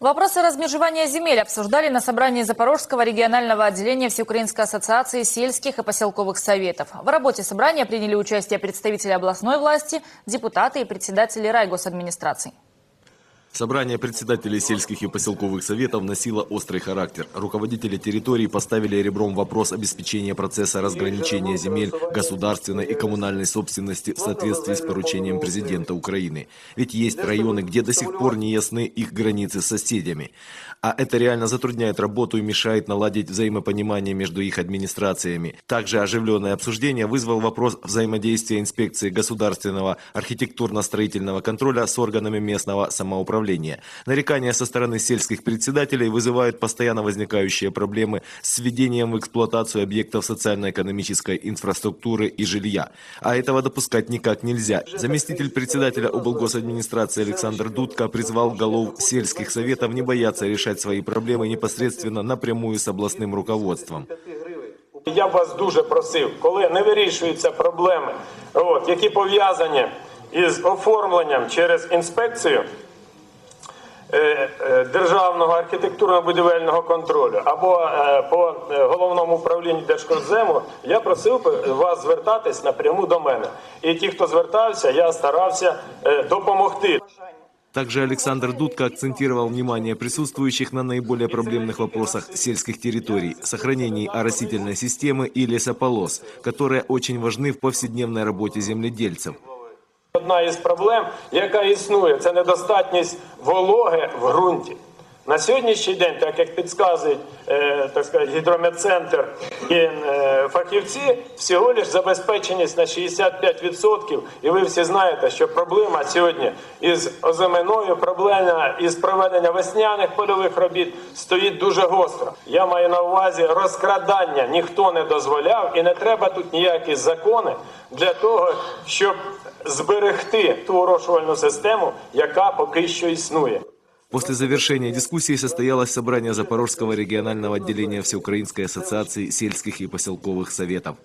Вопросы размежевания земель обсуждали на собрании Запорожского регионального отделения Всеукраинской ассоциации сельских и поселковых советов. В работе собрания приняли участие представители областной власти, депутаты и председатели райгосадминистраций. Собрание председателей сельских и поселковых советов носило острый характер. Руководители территорий поставили ребром вопрос обеспечения процесса разграничения земель государственной и коммунальной собственности в соответствии с поручением президента Украины. Ведь есть районы, где до сих пор не ясны их границы с соседями. А это реально затрудняет работу и мешает наладить взаимопонимание между их администрациями. Также оживленное обсуждение вызвал вопрос взаимодействия инспекции государственного архитектурно-строительного контроля с органами местного самоуправления Нарекания со стороны сельских председателей вызывают постоянно возникающие проблемы с введением в эксплуатацию объектов социально-экономической инфраструктуры и жилья. А этого допускать никак нельзя. Заместитель председателя облгосадминистрации Александр Дудко призвал голов сельских советов не бояться решать свои проблемы непосредственно напрямую с областным руководством. Я б вас дуже просив, коли не вирішуються проблеми, от, які пов'язані із оформленням через інспекцію е, е, державного архітектурно-будівельного контролю або е, по е, головному управлінню Держкорзему, я просив би вас звертатись напряму до мене. І ті, хто звертався, я старався е, допомогти. Также Александр Дудко акцентировал внимание присутствующих на наиболее проблемных вопросах сельских территорий, сохранении оросительной системы и лесополос, которые очень важны в повседневной работе земледельцев. Одна із проблем, яка існує, це недостатність вологи в ґрунті. На сьогоднішній день, так як підказують е, так сказати, гідрометцентр і е, фахівці, всього лиш забезпеченість на 65%. І ви всі знаєте, що проблема сьогодні із оземеною, проблема із проведення весняних польових робіт стоїть дуже гостро. Я маю на увазі розкрадання ніхто не дозволяв, і не треба тут ніякі закони для того, щоб зберегти ту орошувальну систему, яка поки що існує. После завершения дискуссии состоялось собрание Запорожского регионального отделения Всеукраинской ассоциации сельских и поселковых советов.